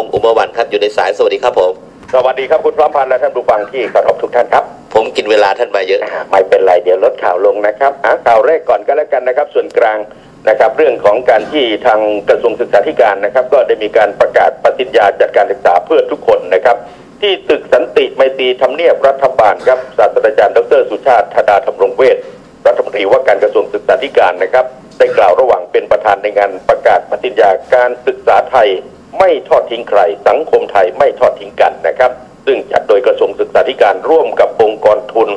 งศ์อุมวันครับอยู่ในสายสวัสดีครับผม สวัสดีครับคุณพร้อมพันธ์และท่านผู้ฟังที่เคารพทุกท่านครับ ผมกินเวลาท่านมาเยอะ ไม่เป็นไรเดี๋ยวลดข่าวลงนะครับอะข่าวแรกก่อนก็แล้วกันนะครับ ส่วนกลางนะครับเรื่องของการที่ทางกระทรวงศึกษาธิการนะครับ ก็ได้มีการประกาศปฏิญญาจัดการศึกษาเพื่อทุกคนนะครับ ที่ตึกสันติไมตรีทำเนียบรัฐบาลครับศาสตราจารย์ดรสุชาติธดาธรรมรงเวชรัฐมนตรีว่าการกระทรวงศึกษาธิการนะครับ ได้กล่าวระหว่างเป็นประธานในงานประกาศปฏิญญาการศึกษาไทย ไม่ทอดทิ้งใคร สังคมไทยไม่ทอดทิ้งกันนะครับ ซึ่งจัดโดยกระทรวงศึกษาธิการร่วมกับองค์กรทุน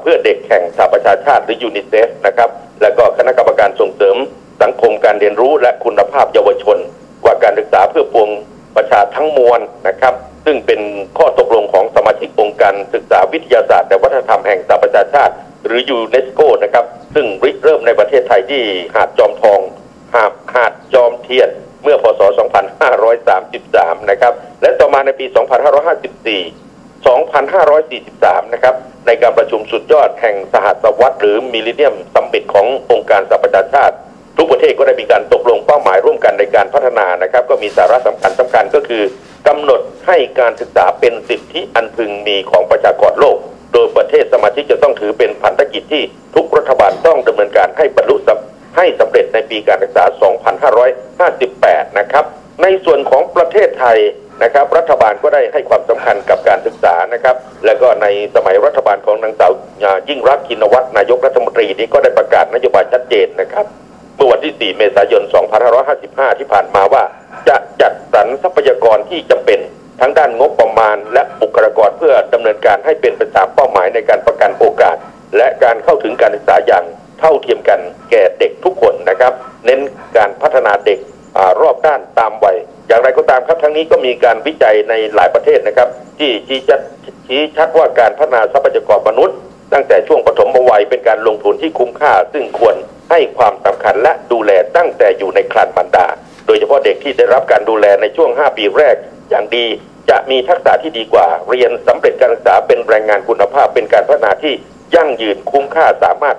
เพื่อเด็กแห่งสหประชาชาติหรือยูนิเซฟนะครับ และก็คณะกรรมการส่งเสริม สังคมการเรียนรู้และคุณภาพเยาวชนว่าการศึกษาเพื่อปวงประชาทั้งมวลนะครับ ซึ่งเป็นข้อตกลงของสมาชิกองค์การศึกษาวิทยาศาสตร์และวัฒนธรรมแห่งสหประชาชาติ หรือยูเนสโกนะครับ ซึ่งริเริ่มในประเทศไทยที่หาดจอมทอง หาดหาดจอมเทียนเมื่อพศ 2533 นะครับ และต่อมาใน ปี 2554 2543 นะครับ ในการประชุมสุดยอดแห่งสหัสวรรษหรือมิลเลนเนียมสัมมิตขององค์การสหประชาชาติ ทุกประเทศก็ได้มีการตกลงเป้าหมายร่วมกันในการพัฒนานะครับ ก็มีสาระสำคัญสำคัญก็คือกำหนดให้การศึกษาเป็นสิทธิอันพึงมีของประชากรโลก โดยประเทศสมาชิกจะต้องถือเป็นพันธกิจที่ทุกรัฐบาลต้องดำเนินการให้บรรลุสำให้สำเร็จในปีการศึกษา 2558 นะครับ ในส่วนของประเทศไทยนะครับ รัฐบาลก็ได้ให้ความสำคัญกับการศึกษานะครับ แล้วก็ในสมัยรัฐบาลของนางสาวยิ่งรักษณ์ชินวัตรนายกรัฐมนตรีนี้ก็ได้ประกาศนโยบายชัดเจนนะครับเมื่อวันที่ 4 เมษายน 2555 ที่ผ่านมาว่า จะจัดสรรทรัพยากรที่จำเป็นทั้งด้านงบประมาณ และบุคลากรเพื่อดำเนินการให้เป็นไปตามเป้าหมายในการประกันโอกาส และการเข้าถึงการศึกษาอย่างเท่าเทียมกันแก่เด็กทุกคนนะครับ เน้นการพัฒนาเด็ก รอบด้านตามวัยอย่างไรก็ตามครับทั้งนี้ก็มีการวิจัยในหลายประเทศนะครับ ที่ชี้ชัดชี้ชัดว่าการพัฒนาทรัพยากรมนุษย์ ตั้งแต่ช่วงปฐมวัยเป็นการลงทุนที่คุ้มค่า ซึ่งควรให้ความสำคัญและดูแลตั้งแต่อยู่ในครรภ์มารดา โดยเฉพาะเด็กที่ได้รับการดูแลในช่วง 5 ปีแรก อย่างดีจะมีทักษะที่ดีกว่า เรียนสำเร็จการศึกษาเป็นแรงงานคุณภาพเป็นการพัฒนาที่ยั่งยืนคุ้มค่าสามารถ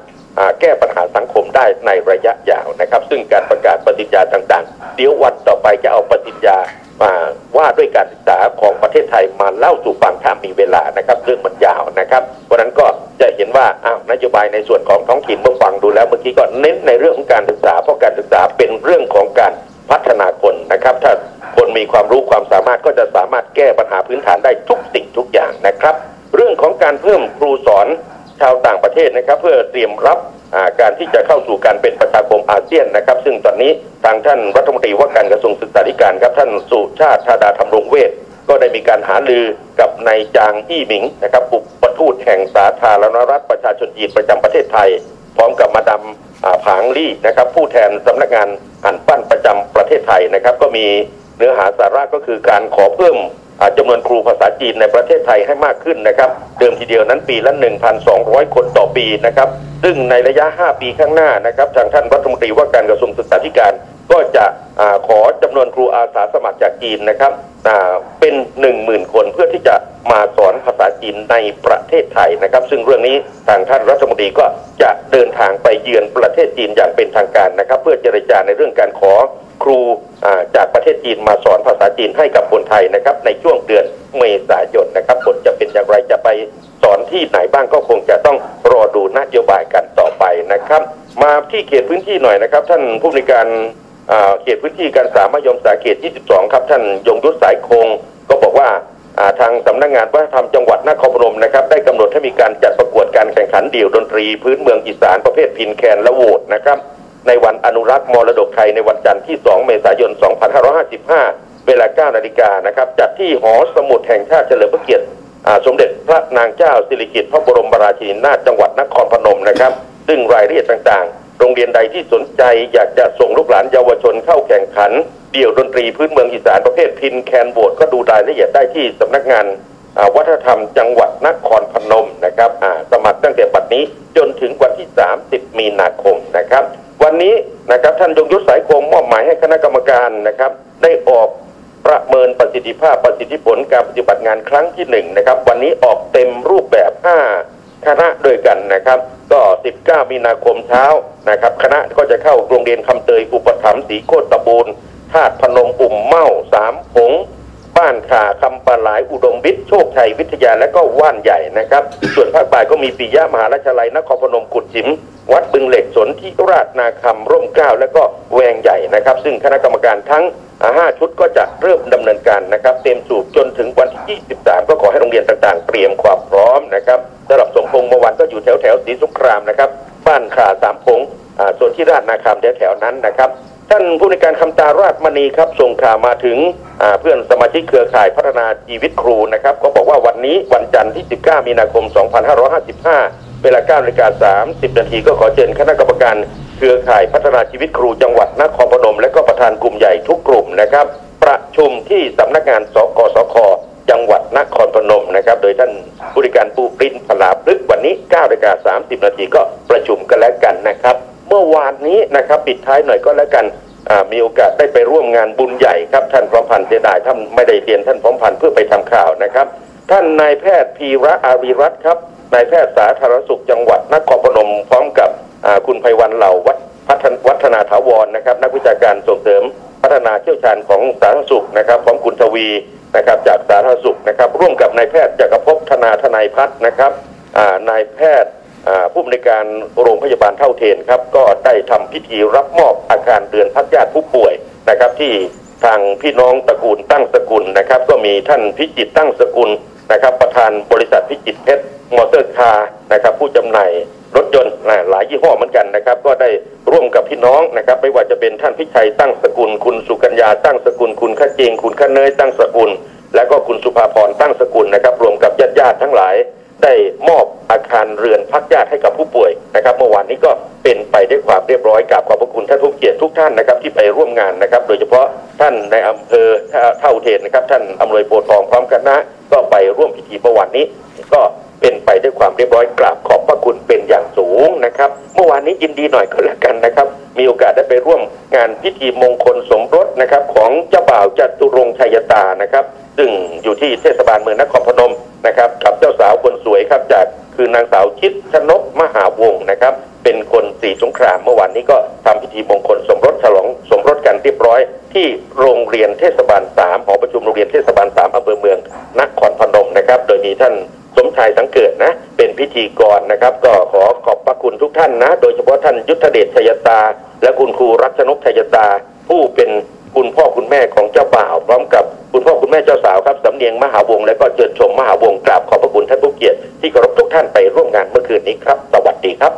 แก้ปัญหาสังคมได้ในระยะยาวนะครับ ซึ่งการประกาศปฏิญญาต่างๆ เดี๋ยววันต่อไปจะเอาปฏิญญามาว่าด้วยการศึกษาของประเทศไทยมาเล่าสู่ฟังถ้ามีเวลานะครับเรื่องมันยาวนะครับเพราะนั้นก็จะเห็นว่าอ้าวนโยบายในส่วนของท้องถิ่นเมื่อฟังดูแล้วเมื่อกี้ก็เน้นในเรื่องของการศึกษาเพราะการศึกษาเป็นเรื่องของการพัฒนาคนนะครับ ถ้าคนมีความรู้ความสามารถก็จะสามารถแก้ปัญหาพื้นฐานได้ทุกสิ่งทุกอย่างนะครับ เรื่องของการเพิ่มครูสอน ชาวต่างประเทศนะครับ เพื่อเตรียมรับการที่จะเข้าสู่การเป็นประชาคมอาเซียนนะครับ ซึ่งตอนนี้ทางท่านรัฐมนตรีว่าการกระทรวงศึกษาธิการครับท่านสุชาติธาดาธรรมรงเวชก็ได้มีการหาลือกับนายจางอี้หมิงนะครับอุปทูตแห่งสาธารณรัฐประชาชนจีนประจำประเทศไทย พร้อมกับมาดามผางลี่นะครับ ผู้แทนสำนักงานหันปั้นประจำประเทศไทยนะครับ ก็มีเนื้อหาสาระก็คือการขอเพิ่ม จำนวนครูภาษาจีนในประเทศไทยให้มากขึ้นนะครับ เดิมทีเดียวนั้นปีละ 1,200 คนต่อปีนะครับ ซึ่งในระยะ 5 ปีข้างหน้านะครับ ทางท่านรัฐมนตรีว่าการกระทรวงศึกษาธิการก็จะอขอจำนวนครูอาสาสมัครจากจีนนะครับเป็น 10,000 คนเพื่อที่จะ มาสอนภาษาจีนในประเทศไทยนะครับ ซึ่งเรื่องนี้ทางท่านรัฐมนตรีก็จะเดินทางไปเยือนประเทศจีนอย่างเป็นทางการนะครับ เพื่อเจรจาในเรื่องการขอครูจากประเทศจีนมาสอนภาษาจีนให้กับคนไทยนะครับ ในช่วงเดือนเมษายนนะครับผลจะเป็นอย่างไรจะไปสอนที่ไหนบ้างก็คงจะต้องรอดูนโยบายกันต่อไปนะครับ มาที่เขตพื้นที่หน่อยนะครับ ท่านผู้ในวยการเขตพื้นที่การสามยมสาเขต 22 ครับ ท่านยงยุทธสายคงก็บอกว่า ทางสำนักงานวัฒนธรรมจังหวัดนครพนมนะครับได้กำหนดให้มีการจัดประกวดการแข่งขันเดี่ยวดนตรี พื้นเมืองอีสานประเภทพินแคนและโหวตนะครับในวันอนุรักษ์มรดกไทยในวันจันทร์ที่ 2 เมษายน 2555 เวลา 9 นาฬิกานะครับจัดที่หอสมุดแห่งชาติเฉลิมพระเกียรติสมเด็จพระนางเจ้าสิริกิติ์พระบรมราชินีนาถจังหวัดนครพนมนะครับ ซึ่งรายละเอียดต่างๆ โรงเรียนใดที่สนใจอยากจะส่งลูกหลานเยาวชนเข้าแข่งขัน เดี่ยวดนตรีพื้นเมืองอีสานประเภทพินแคนโบดก็ดูรายละเอียดได้ที่สำนักงานวัฒนธรรมจังหวัดนครพนมนะครับสมัครตั้งแต่บัดนี้จนถึงวันที่ 30 มีนาคมนะครับ วันนี้นะครับท่านยงยุทธสายคมมอบหมายให้คณะกรรมการนะครับ ได้ออกประเมินประสิทธิภาพประสิทธิผลการปฏิบัติงานครั้งที่หนึ่งนะครับ วันนี้ออกเต็มรูปแบบ 5 คณะด้วยกันนะครับ ก็ 19 มีนาคมเช้านะครับ คณะก็จะเข้าโรงเรียนคำเตยอุปถัมภ์ศรีโคตรตะบูน ธาตุพนมอุ่มเมาสามผงบ้านขาคำปลาหลายอุดมวิทย์โชคชัยวิทยาและก็ว่านใหญ่นะครับ ส่วนภาคบ่ายก็มีปิยะมหาราชลัยนครพนมกุดจิม วัดบึงเหล็กสนที่ราชนาคำร่มเกล้าและก็แวงใหญ่นะครับ ซึ่งคณะกรรมการทั้งอ่าห้าชุดก็จะเริ่มดำเนินการนะครับ เต็มสูบจนถึงวันที่ 23 ก็ขอให้โรงเรียนต่างๆ เตรียมความพร้อมนะครับสำหรับสมพงษ์เมื่อวานก็อยู่แถวแถวศรีสงครามนะครับบ้านขาสามพงษ์อ่าส่วนที่ราชนาคำแถวๆนั้นนะครับ ท่านผู้ในการคำตาราชมณีครับส่งข่าวมาถึงเพื่อนสมาชิกเครือข่ายพัฒนาชีวิตครูนะครับ ก็บอกว่าวันนี้วันจันทร์ที่ 19 มีนาคม 2555 เวลา9นาฬิกา30 นาทีก็ขอเชิญคณะกรรมการเครือข่ายพัฒนาชีวิตครูจังหวัดนครพนมและก็ประธานกลุ่มใหญ่ทุกกลุ่มนะครับ ประชุมที่สำนักงานสกสคจังหวัดนครพนมนะครับ โดยท่านผู้ริการปูปรินพลาพฤกวันนี้9นาฬิกา30 นาทีก็ประชุมกันแล้วกันนะครับ เมื่อวานนี้นะครับปิดท้ายหน่อยก็แล้วกันมีโอกาสได้ไปร่วมงานบุญใหญ่ครับท่านพร้อมพันธ์เสียดายท่านไม่ได้เรียนท่านพร้อมพันธ์เพื่อไปทำข่าวนะครับ ท่านนายแพทย์พีระอารีรัตน์ครับนายแพทย์สาธารณสุขจังหวัดนครพนมพร้อมกับคุณไพวันเหล่าวัฒนวัฒนาถาวรนะครับ นักวิชาการส่งเสริมพัฒนาเชี่ยวชาญของสาธารณสุขนะครับพร้อมคุณทวีนะครับจากสาธารณสุขนะครับ ร่วมกับนายแพทย์จักรภพธนาทนายพัฒนะครับนายแพทย์ ผู้อำนวยการโรงพยาบาลเท่าเทนครับก็ได้ทำพิธีรับมอบอาคารเรือนพักญาติผู้ป่วยนะครับที่ทางพี่น้องตระกูลตั้งสกุลนะครับ ก็มีท่านพิจิตตั้งสกุลนะครับ ประธานบริษัทพิจิตเพชรมอเตอร์คาร์นะครับผู้จำหน่ายรถยนต์นะหลายยี่ห้อเหมือนกันนะครับ ก็ได้ร่วมกับพี่น้องนะครับ ไม่ว่าจะเป็นท่านพิชัยตั้งสกุล คุณสุกัญญาตั้งสกุล คุณขจริงคุณขเนยตั้งสกุล และก็คุณสุภาพรตั้งสกุลนะครับ รวมกับญาติญาติๆทั้งหลาย ได้มอบอาคารเรือนพักญาติให้กับผู้ป่วยนะครับ เมื่อวานนี้ก็เป็นไปด้วยความเรียบร้อยกับขอบพระคุณท่านผู้เกียรติทุกท่านนะครับที่ไปร่วมงานนะครับ โดยเฉพาะท่านในอำเภอเท่าเทนนะครับ ท่านอำนวยโพทองพร้อมกันนะก็ไปร่วมพิธีเมื่อวานนี้ ก็เป็นไปด้วยความเรียบร้อยกราบขอบพระคุณเป็นอย่างสูงนะครับ เมื่อวานนี้ยินดีหน่อยก็แล้วกันนะครับ มีโอกาสได้ไปร่วมงานพิธีมงคลสมรสนะครับ ของเจ้าบ่าวจตุรงชัยตานะครับ ซึ่งอยู่ที่เทศบาลเมืองนครพนม นะครับ กับเจ้าสาวคนสวยครับจากคือนางสาวชิดชนกมหาวงศ์นะครับ เป็นคนสีสงครามเมื่อวานนี้ก็ทำพิธีมงคลสมรสฉลองสมรสกันเรียบร้อย ที่โรงเรียนเทศบาล3หอประชุมโรงเรียนเทศบาล3อำเภอเมืองนครพนมนะครับ โดยมีท่านสมชายสังเกิดนะ เป็นพิธีกรนะครับ ก็ขอขอบพระคุณทุกท่านนะ โดยเฉพาะท่านยุทธเดชชัยตา และคุณครูรัชนกชัยตา ผู้เป็นคุณพ่อคุณแม่ของเจ้าบ่าวพร้อมกับ คุณพ่อคุณแม่เจ้าสาวครับสำเนียงมหาวงและก็เจิดชมมหาวงกราบขอบพระคุณท่านผู้เกียรติที่เคารพทุกท่านไปร่วมงานเมื่อคืนนี้ครับ สวัสดีครับ